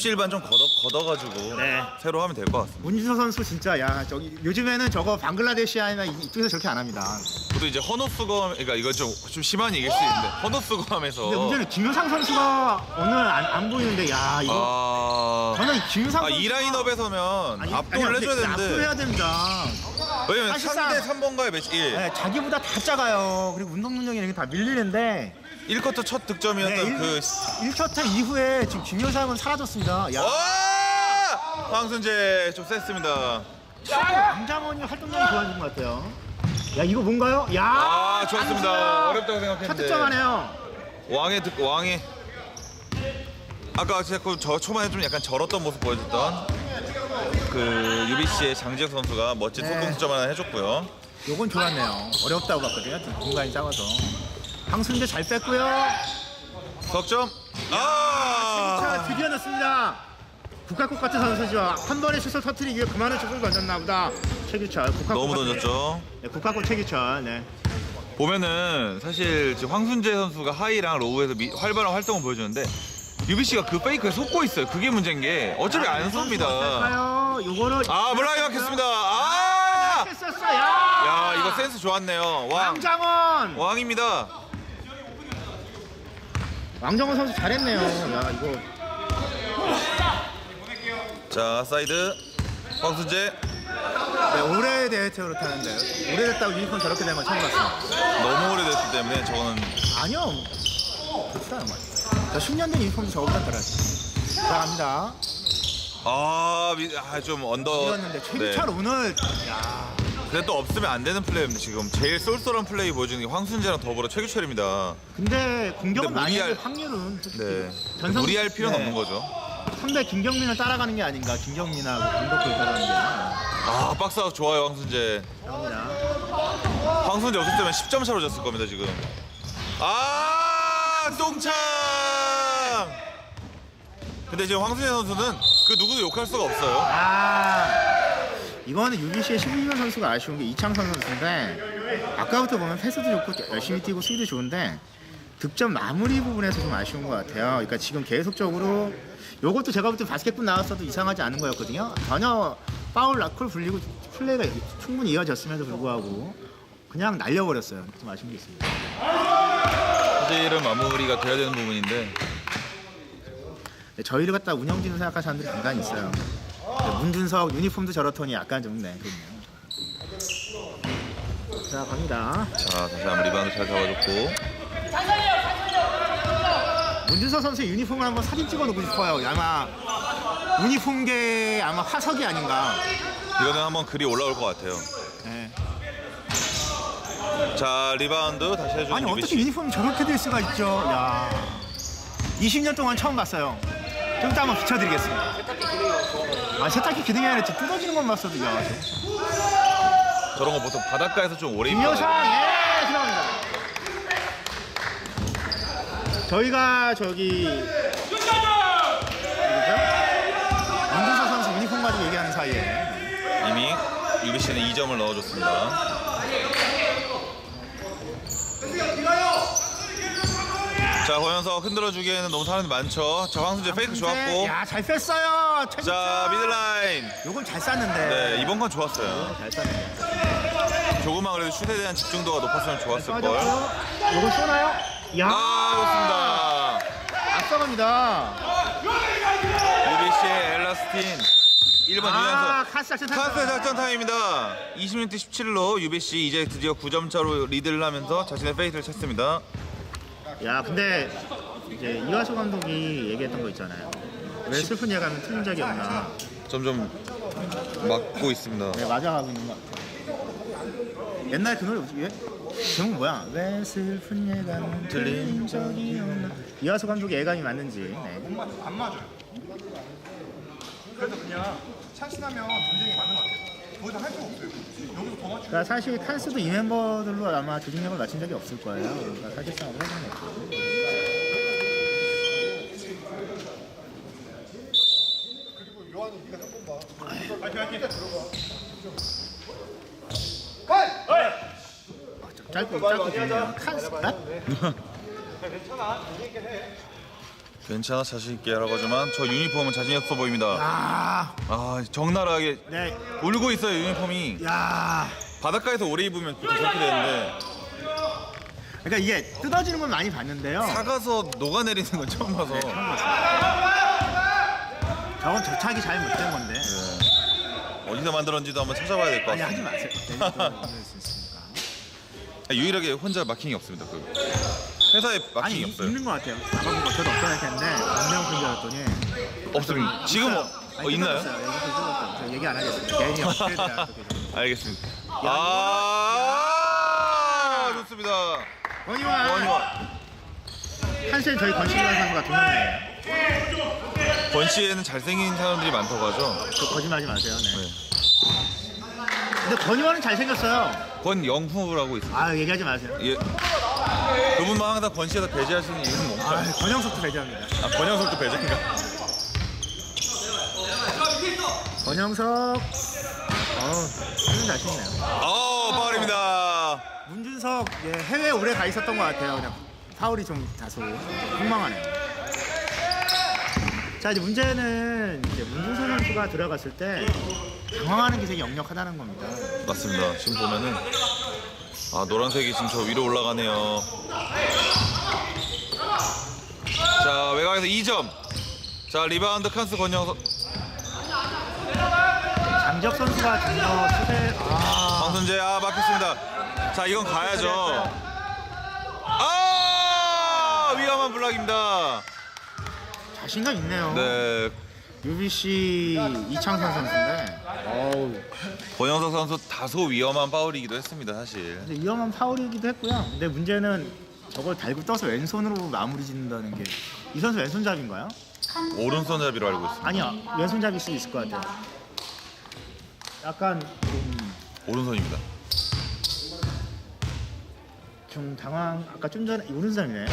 십시일반 좀 걷어, 걷어가지고 네. 새로 하면 될 것 같습니다. 문준서 선수 진짜 야 저기 요즘에는 저거 방글라데시아나 이- 이쪽에서 저렇게 안 합니다. 저도 이제 헌옷수검, 그러니까 이거 좀, 좀 심한 얘기일 수 있는데 헌옷수검에서 근데 문제는 김효상 선수가 오늘 안, 안 보이는데 야 이거 아, 저는 이 김효상 아 선수가 2라인업에 서면 아니, 압도를 아니, 해줘야 압도를 되는데 해야 됩니다. 왜냐면 사실상- 상대 3번과의 매치 1, 네, 자기보다 다 작아요. 그리고 운동 능력이 이렇게 다 밀리는데 1쿼터 첫 득점이었던 네, 일- 그 1 쿼터 이후에 지금 김효상은 사라졌습니다. 야, 와! 황순재 좀 셌습니다. 강장원이 활동량이 좋아진 것 같아요. 야 이거 뭔가요? 야, 아, 좋았습니다. 강수야. 어렵다고 첫 생각했는데. 득점하네요. 왕의 득 왕의 아까 제가 저 초반에 좀 약간 절었던 모습 보여줬던 그 UBC의 장지혁 선수가 멋진 네. 속공 득점 하나 해줬고요. 요건 좋았네요. 어렵다고 봤거든요. 좀 공간이 작아서. 황순재 잘 뺐고요. 석점. 자, 아! 드디어 넣습니다. 국가국 같은 선수죠. 한 번에 슛을 터트리기 위해 그만한 슛을 던졌나 보다. 최규철. 국가국 너무 같은- 던졌죠. 네, 국가국 최규철. 네. 보면은 사실 지금 황순재 선수가 하이랑 로우에서 미- 활발한 활동을 보여주는데 UBC가 그 페이크에 속고 있어요. 그게 문제인 게 어차피 안 쏩니다. 어떨까요? 요거를 아 물라이 막혔습니다. 아! 했었어. 야. 야 이거 센스 좋았네요. 왕 왕장원. 왕입니다. 왕정원 선수 잘했네요. 야 이거 자 사이드 황순재 네, 오래됐죠 그렇다는데 오래됐다고 유니폼 저렇게 된건 처음 봤어요. 너무 오래됐기 때문에 저거는 아니요. 같아요. 저 10년 된 유니폼도 저거보다 덜하지. 자 갑니다. 아, 미- 아, 좀 언더. 이었는데 최규철 네. 오늘 야 그래도 없으면 안 되는 플레이입니다. 지금 제일 쏠쏠한 플레이 보여주는 게 황순재랑 더불어 최규철입니다. 근데 공격은 근데 많이 무리할- 할 확률은 솔직히 네. 전성- 무리할 필요는 네. 없는 거죠. 상대 김경민을 따라가는 게 아닌가 김경민하고 공격을 따라가는 게 아닌가 아, 박스아웃 좋아요, 황순재. 합니다. 황순재 없었으면 10점 차로 졌을 겁니다, 지금. 아, 똥창! 근데 지금 황순재 선수는 그 누구도 욕할 수가 없어요. 아 이거는 UBC의 12번 선수가 아쉬운 게 이창선 선수인데 아까부터 보면 패스도 좋고 열심히 뛰고 수비도 좋은데 득점 마무리 부분에서 좀 아쉬운 것 같아요. 그러니까 지금 계속적으로 요것도 제가 볼 때 바스켓볼 나왔어도 이상하지 않은 거였거든요. 전혀 파울 라콜 불리고 플레이가 충분히 이어졌음에도 불구하고 그냥 날려버렸어요. 좀 아쉬운 게 있습니다. 사실은 마무리가 돼야 되는 부분인데. 네, 저희를 갖다 운영진으로 생각하는 사람들이 간간히 있어요. 네, 문준석 유니폼도 저렇더니 약간 좀 네, 그렇네요. 자 갑니다. 자, 다시 한번 리바운드 잘 잡아줬고. 문준석 선수의 유니폼을 한번 사진 찍어 놓고 싶어요. 아마 유니폼계 아마 화석이 아닌가. 이거는 한번 글이 올라올 것 같아요. 네. 자, 리바운드 다시 해주는 아니. 어떻게 유니폼이 저렇게 될 수가 있죠? 야, 20년 동안 처음 봤어요. 좀 이따 한번 비춰드리겠습니다. 아 세탁기 기능이 아니라 지금 뜯어지는 것만 봤어도 야. 저- 저런 거 보통 바닷가에서 좀 오래 김효상 입거든요. 예 들어갑니다. 저희가 저기 누구죠? 문준서 선수 유니폼 가지고 얘기하는 사이에 이미 UBC는 2점을 넣어줬습니다. 자, 고현석 흔들어주기에는 너무 사람이 많죠. 자, 황순재 페이크 좋았고. 야 잘 뺐어요. 최진철. 자, 미들라인. 요건 잘 쌌는데. 네, 이번 건 좋았어요. 잘 쌌네. 조금만 그래도 슛에 대한 집중도가 높았으면 좋았을걸. 빠졌고요. 요거 쏘나요? 야. 아, 앞서갑니다. 좋습니다. UBC의 엘라스틴. 1번 아, 유현석. 카스 작전 카스의 작전 타임입니다. 20분 17로 UBC 이제 드디어 9점 차로 리드를 하면서 자신의 페이스를 찾습니다. 야, 근데 이제 이화수 감독이 얘기했던 거 있잖아요. 왜 슬픈 예감은 틀린 적이 없나. 점점 막고 있습니다. 네, 맞아가고 있는 것 같아요. 옛날 그 노래 왜? 제목 뭐야? 왜 슬픈 예감은 틀린 적이 없나? 이화수 감독의 예감이 맞는지. 네. 안 맞아요. 그래서 그냥 찬스 나면 전쟁이 같아요. 더 이상 할 수가 없어요. 여기서 더 맞추고 그러니까 사실 칸스도 이 멤버들로 아마 조직력을 맞춘 적이 없을 거예요. 그러니까 사실상 해주는 거죠. 아, 좀 짧고 짧고 좋네요. 칸스. 아? 괜찮아 자신 있게 하라고 하지만 저 유니폼은 자신이 없어 보입니다. 아, 아 적나라하게 네, 울고 있어요 유니폼이. 야. 바닷가에서 오래 입으면 보통 저렇게 되는데 그러니까 이게 뜯어지는 건 많이 봤는데요. 사가서 녹아내리는 건 처음 봐서. 저건 접착이 잘 못 된 건데. 어디서 만들었는지도 한번 찾아봐야 될 것 아니 하지. 마세요. 내일 또 이럴 수 있으니까. 유일하게 혼자 마킹이 없습니다. 그 회사에 아니 이- 없어요. 있는 것 같아요. 나가보고 저도 없다 했는데 분명 그줄 알았더니 없습니다. 지금 어, 아니, 어, 있나요? 여기. 저 얘기 안 업데이트 해야 또 계속. 알겠습니다. 아 좋습니다. 권희원 원희와 한실 저희 권신관 선수가 동명이에요. 권 씨에는 잘생긴 사람들이 많다고 하죠. 저 거짓말하지 마세요. 네. 네. 근데 권희원은 잘생겼어요. 권영후라고 있습니다. 아 얘기하지 마세요. 예. 그분만 항상 권 씨에서 배제하시는 이유는 아 뭔가요? 권영석도 배제합니다. 아, 권영석도 배제인가? 권영석 어 쓰는 자신이네요. 어, 파울입니다. 문준석 예, 해외 오래 가 있었던 것 같아요. 그냥 파울이 좀 다소 흥망하네요. 자 이제 문제는 이제 문준석 선수가 들어갔을 때 당황하는 기색이 역력하다는 겁니다. 맞습니다. 지금 보면은 아 노란색이 지금 저 위로 올라가네요. 자 외곽에서 2점. 자 리바운드 칸스 권영석 장적 선수가 좀더 수세 아 황순재 아 막혔습니다. 자 이건 가야죠. 아 위험한 블락입니다. 자신감 있네요. 네 UBC 이창선 선수인데 어우 권영석 선수 다소 위험한 파울이기도 했습니다 사실. 이제 위험한 파울이기도 했고요. 근데 문제는 저걸 달고 떠서 왼손으로 마무리 짓는다는 게 이 선수 왼손잡인가요? 오른손잡이로 알고 있습니다. 아니요 왼손잡일 수도 있을 것 같아요. 약간 좀, 오른손입니다. 좀 당황. 아까 좀 전에 오른손이네. 와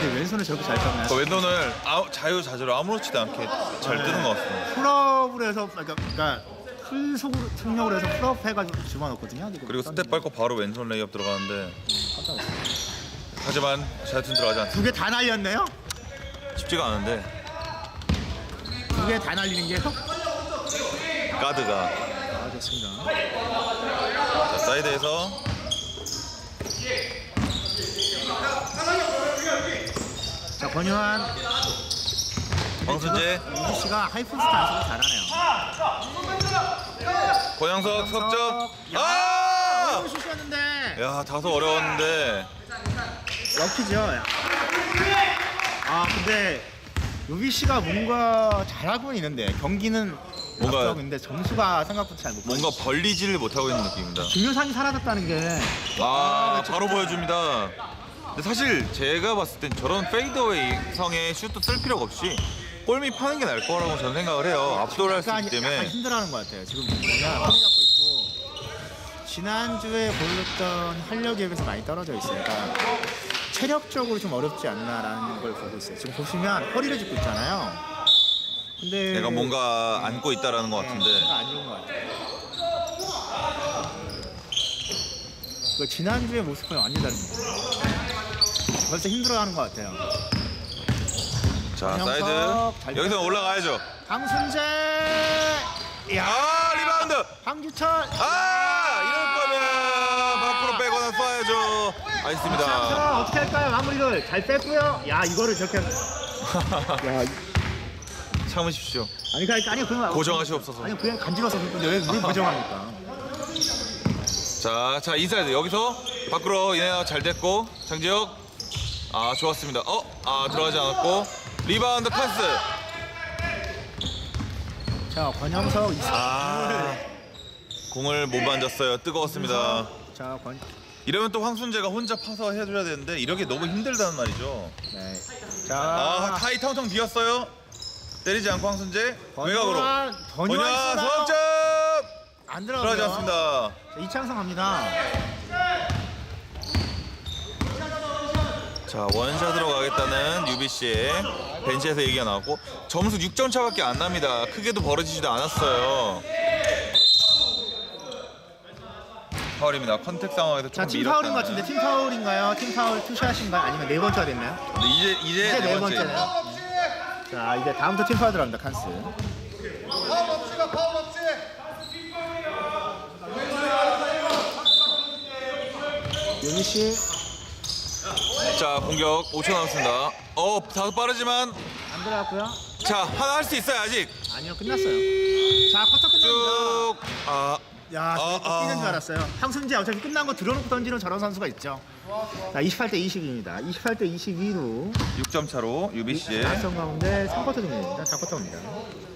근데 왼손을 저렇게 잘 잡나요? 그 왼손을 아, 자유자재로 아무렇지도 않게 잘 뜨는 것 같습니다. 풀업을 해서 그러니까, 그러니까 풀 속으로 승력을 해서 풀업 해가지고 집어넣었거든요. 그리고 스텝 밟고 바로 왼손 레이업 들어가는데. 하지만 샤이튼 들어가지 않습니다. 두개 다 날렸네요. 쉽지가 않은데 두 개 다 날리는 게요? 가드가 아 좋습니다. 자, 사이드에서 권유한 황순재, 이기 씨가 하이포스트 안쓰고 잘하네요. 고영석 석점. 야, 아! 어려운 슛이었는데 야 다소 어려웠는데 럭키죠. 야. 아 근데 유비 씨가 뭔가 잘하고 있는데 경기는 뭔가- 있는데 점수가 생각보다 잘못 뭔가 벌리지를 못하고 있는 느낌입니다. 중요상이 사라졌다는 게 아 바로 보여줍니다. 근데 사실 제가 봤을 땐 저런 페이드웨이 성에 슛도 쓸 필요가 없이 골밑 파는 게 나을 거라고 저는 생각을 해요. 압도를 할 수 약간, 있기 약간 때문에 힘들어하는 것 같아요. 지금 뭐냐 허리 잡고 있고 지난주에 보였던 활력에 비해서 많이 떨어져. 그러니까 체력적으로 좀 어렵지 않나라는 걸 보고 있어요. 지금 보시면 허리를 짚고 있잖아요. 근데 내가 뭔가 안고 있다라는 것 같은데 뭔가 안 좋은 것 같아요. 그 지난주의 모습은 완전 다릅니다. 벌써 힘들어하는 것 같아요. 자 사이드 잘 여기서. 올라가야죠. 강순재, 야, 아 리바운드. 황규철, 아 이럴 거면 밖으로 빼거나 쏴야죠. 알겠습니다. 자, 어떻게 할까요? 마무리를 잘 뺐고요. 야, 이거를 저렇게. 야, 참으십시오. 아니, 그러니까 아니 그냥 고정하시옵소서. 아니 그냥 간지러서 그런데 왜, 왜 고정합니까? 자, 자 인사이드 여기서 밖으로 얘네가 잘 됐고 장지혁 아 좋았습니다. 어, 아 들어가지 않았고 리바운드 패스. 자, 권영석 이사. 아 공을 못 만졌어요. 뜨거웠습니다. 자, 권. 이러면 또 황순재가 혼자 파서 해줘야 되는데 이렇게 너무 힘들다는 말이죠. 네. 아 자, 타이 텅텅 비었어요. 때리지 않고 황순재 외곽으로. 권유한 석점 안 들어가요. 들어가지 않습니다. 자, 이창성 갑니다. 자 원샷으로 가겠다는 UBC의 벤치에서 얘기가 나왔고 점수 6점 차밖에 안 납니다. 크게도 벌어지지도 않았어요. 파울입니다. 컨택 상황에서 자, 조금 팀. 파울인 것 같은데 팀 파울인가요? 팀 파울 투샷인가요? 아니면 네 번째가 됐나요? 근데 이제 이제 이제 네네 번째. 번째네요. 자 이제 다음부터 팀 파울 들어갑니다 칸스. 파울 없지 가 파울 없지 유미 씨. 자 공격 5초 남았습니다. 어 다소 빠르지만 안 들어갔고요. 자 하나 할 수 있어요 아직 아니요 끝났어요. 자 쿼터 끝납니다. 쭉. 아 야, 아, 또 뛰는 아. 줄 알았어요. 황순재 어차피 끝난 거 들어놓고 던지는 저런 선수가 있죠. 자, 28대 22입니다. 28대 22로 6점 차로 UBC의 4점 가운데 3쿼터 중입니다. 4쿼터입니다.